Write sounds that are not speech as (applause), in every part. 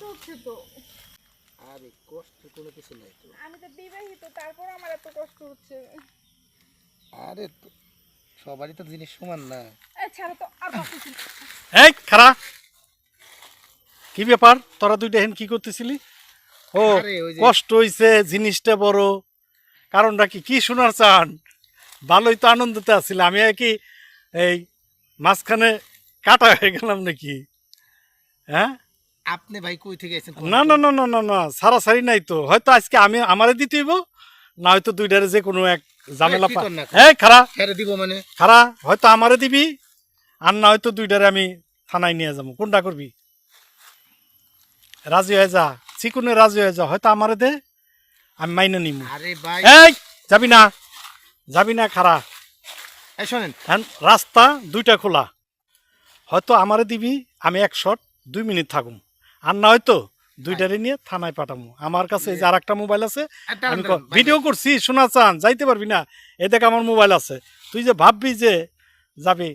হচ্ছে তো। আরে কষ্ট কোনো কিছু নাই তো। আমি তো বিবাহিত তারপর আমার এত কষ্ট হচ্ছে। আরে তো- সবারই তো জিনিস সমান না। এই ছাড়ো তো আর। এই খারা কি ব্যাপার? তোরা দুইটা হেন কি করতেছিলি? ও কষ্ট হইছে জিনিসটা বড়। কারণটা কি? কি শোনার চান? ভালোই তো আনন্দতে আছিল। আমি আর কি এই মাঝখানে কাটা হয়ে গেলাম নাকি? হ্যাঁ? আপনি ভাই কই থেকে আইছেন না না না না না না সারাসারি নাই তো। হয়তো আজকে আমি আমারে দিতে হইব না হয়তো দুইটারে যে কোনো এক ঝামেলা পা? এই খারা ছেড়ে দিব মানে? খারা হয়তো আমারে দিবি আর না হয়তো দুইটারে আমি থানায় নিয়ে যাব। কোনটা করবি? রাজি হয়ে যা। চিকুনে রাজি হয়ে যা। হয়তো আমারে দে আমি মাইনে নিব। আরে ভাই। এই যাবি না। যাবি না খারা এই শোনেন। এখন রাস্তা দুইটা খোলা। হয়তো আমারে দিবি আমি এক শট দুই মিনিট থাকুম। আর না হয়তো দুইটারে নিয়ে থানায় পাঠাবো আমার কাছে এই যে আর একটা মোবাইল আছে আমি ভিডিও করছি শোনা চান যাইতে পারবি না। এ দেখ আমার মোবাইল আছে। তুই যে ভাববি যে যাবি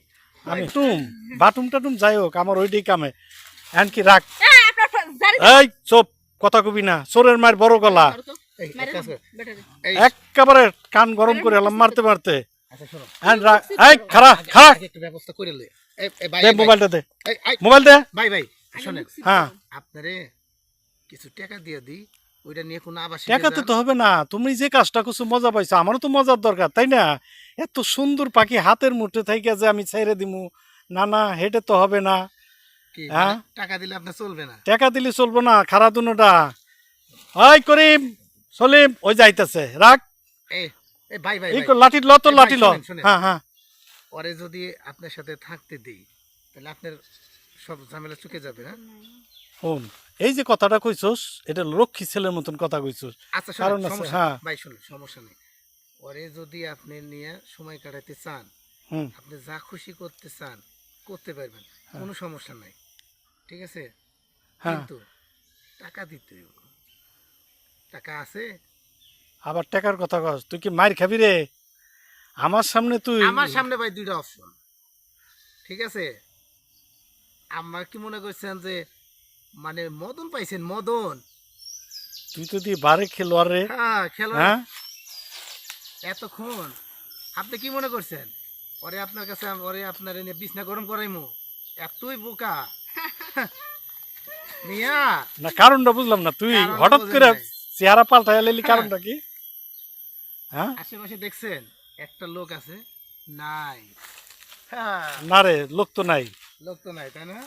আমি টুম বাটুম টাটুম যাই হোক আমার ওইটাই কামে। এন কি রাখ। এই, চোপ কথা কবি না। চোরের মায়ের বড় গলা। একেবারে কান গরম করে এলাম মারতে মারতে। আচ্ছা মোবাইলটা দে। মোবাইল দে। ভাই ভাই। আগে শোনেন হ্যাঁ। আপনারে কিছু টাকা দিয়ে দিই ওইটা নিয়ে কোনো আবাসিক টাকাতে তো হবে না। তুমি যে কাজটা করছ মজা পাইছো। আমারও তো মজার দরকার তাই না? এত সুন্দর পাখি হাতের মুঠে থেকে যে আমি ছেড়ে দিমু। না না হেঁটে তো হবে না। হ্যাঁ? মানে টাকা দিলে আপনার চলবে না? টাকা দিলে চলবো না খারা দুনোটা ওই করিম সলিম ওই যাইতেছে রাখ। এই ভাই ভাই এই কর, লাঠি ল তো লাঠি ল। হ্যাঁ হ্যাঁ। পরে যদি আপনার সাথে থাকতে দিই তাহলে আপনার সব ঝামেলা চুকে যাবে না শোন এই যে কথাটা কইছস এটা লক্ষ্মী ছেলের মতন কথা কইছস। আচ্ছা কারণ সমস্যা হ্যাঁ। ভাই শুনুন সমস্যা নেই। পরে যদি আপনি নিয়ে সময় কাটাতে চান আপনি যা খুশি করতে চান করতে পারবেন কোনো সমস্যা নাই। ঠিক আছে? হ্যাঁ। কিন্তু টাকা দিতে। টাকা আছে? আবার টাকার কথা কস তুই কি মার খাবি রে? আমার সামনে তুই আমার সামনে ভাই দুইটা অপশন ঠিক আছে? আমার কি মনে করছেন যে মানে মদন পাইছেন মদন? তুই তো দি বারে খেলোয়াড় রে। হ্যাঁ খেলো হ্যাঁ? এতক্ষণ আপনি কি মনে করছেন? পরে আপনার কাছে পরে আপনার এনে বিছনা গরম করাইমু। এতই বোকা। (laughs) মিয়া। না কারণটা বুঝলাম না। তুই হঠাৎ করে চেহারা পাল্টাই লেলি কারণটা কি? হ্যাঁ? আশেপাশে দেখছেন একটা লোক আছে নাই। হ্যাঁ। না রে লোক তো নাই। লোক তো নাই তাই না?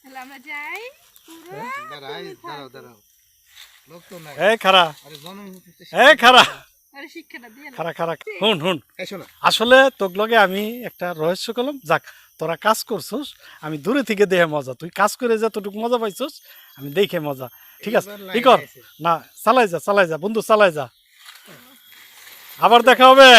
তাহলে আমরা যাই। পুরো দাঁড়াই দাঁড়াও দাঁড়াও। লোক তো নাই। এই খারা আরে জনম এই খারা আরে শিক্ষাটা দিয়ে খারা খারা হুন হুন। এই শোনো। আসলে তোর লগে আমি একটা রহস্য করলাম। যাক তোরা কাজ করছস আমি দূরে থেকে দেখে মজা। তুই কাজ করে যা যতটুকু মজা পাইছস আমি দেখে মজা। ঠিক আছে এইবার কি কর। না চালাই যা চালাই যা। বন্ধু চালাই যা। আবার দেখা হবে।